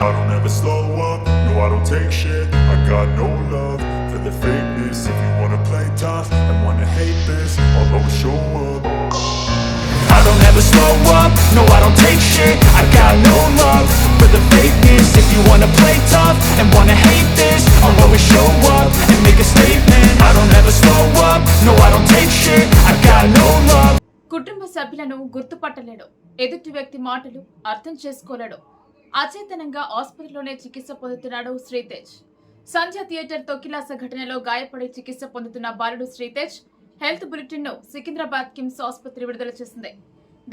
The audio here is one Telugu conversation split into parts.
I don't ever slow up, no I don't take shit I got no love for the fakeness If you wanna play tough and wanna hate this I'll always show up I don't ever slow up, no I don't take shit I got no love for the fakeness If you wanna play tough and wanna hate this I'll always show up and make a statement I don't ever slow up, no I don't take shit I got no love కుటుంబ సభ్యులను గుర్తుపట్టలేడు ఎదుటి వ్యక్తి మాటలు అర్థం చేసుకోలేడు అచేతనంగా ఆసుపత్రిలోనే చికిత్స పొందుతున్నాడు శ్రీతేజ్. సంధ్య థియేటర్ తొక్కిలాస ఘటనలో గాయపడి చికిత్స పొందుతున్న బాలుడు శ్రీతేజ్ హెల్త్ బులెటిన్ను సికింద్రాబాద్ కిమ్స్ ఆసుపత్రి విడుదల చేసింది.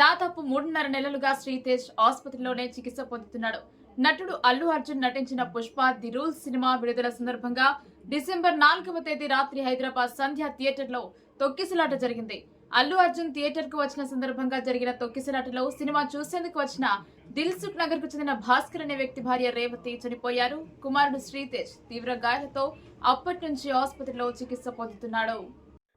దాదాపు మూడున్నర నెలలుగా శ్రీతేజ్ ఆసుపత్రిలోనే చికిత్స పొందుతున్నాడు. నటుడు అల్లు అర్జున్ నటించిన పుష్ప ది రూల్ సినిమా విడుదల సందర్భంగా డిసెంబర్ నాలుగవ తేదీ రాత్రి హైదరాబాద్ సంధ్య థియేటర్లో తొక్కిసలాట జరిగింది. అల్లు అర్జున్ థియేటర్కు వచ్చిన సందర్భంగా జరిగిన తొక్కిసలాటలో సినిమా చూసేందుకు వచ్చిన దిల్సుఖ్ నగర్కు చెందిన భాస్కర్ అనే వ్యక్తి భార్య రేవతి చనిపోయారు. కుమారుడు శ్రీతేజ్ తీవ్ర గాయాలతో అప్పటి నుంచి ఆసుపత్రిలో చికిత్స పొందుతున్నాడు.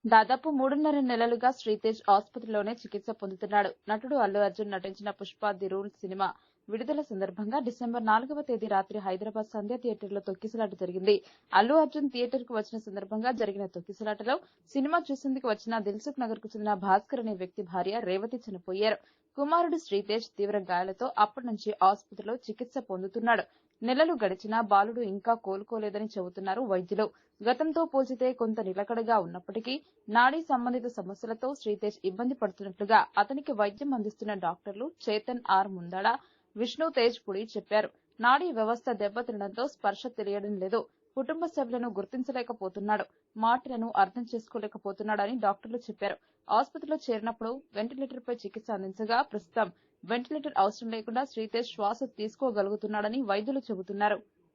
దాదాపు మూడున్నర నెలలుగా శ్రీతేజ్ ఆసుపత్రిలోనే చికిత్స పొందుతున్నాడు. నటుడు అల్లు అర్జున్ నటించిన పుష్ప ది రూల్ సినిమా విడుదల సందర్భంగా డిసెంబర్ నాలుగవ తేదీ రాత్రి హైదరాబాద్ సంధ్య థియేటర్లో తొక్కిసలాట జరిగింది. అల్లు అర్జున్ థియేటర్కు వచ్చిన సందర్భంగా జరిగిన తొక్కిసలాటలో సినిమా చూసేందుకు వచ్చిన దిల్సుఖ్ నగర్కు చెందిన భాస్కర్ అనే వ్యక్తి భార్య రేవతి చనిపోయారు. కుమారుడు శ్రీతేజ్ తీవ్ర గాయాలతో అప్పటి నుంచి ఆసుపత్రిలో చికిత్స పొందుతున్నాడు. నెలలు గడిచినా బాలుడు ఇంకా కోలుకోలేదని చెబుతున్నారు వైద్యులు. గతంతో పోల్చితే కొంత నిలకడగా ఉన్నప్పటికీ నాడీ సంబంధిత సమస్యలతో శ్రీతేజ్ ఇబ్బంది పడుతున్నట్లుగా అతనికి వైద్యం అందిస్తున్న డాక్టర్లు చేతన్ ఆర్ ముందడా విష్ణు తేజ్ పుడి చెప్పారు. నాడీ వ్యవస్థ దెబ్బతినడంతో స్పర్శ తెలియడం లేదు. కుటుంబ సభ్యులను గుర్తించలేకపోతున్నాడు. మాటలను అర్థం చేసుకోలేకపోతున్నాడని డాక్టర్లు చెప్పారు. ఆసుపత్రిలో చేరినప్పుడు వెంటిలేటర్ పై చికిత్స అందించగా ప్రస్తుతం వెంటిలేటర్ అవసరం లేకుండా శ్రీతేజ్ శ్వాస తీసుకోగలుగుతున్నాడని వైద్యులు చెబుతున్నారు.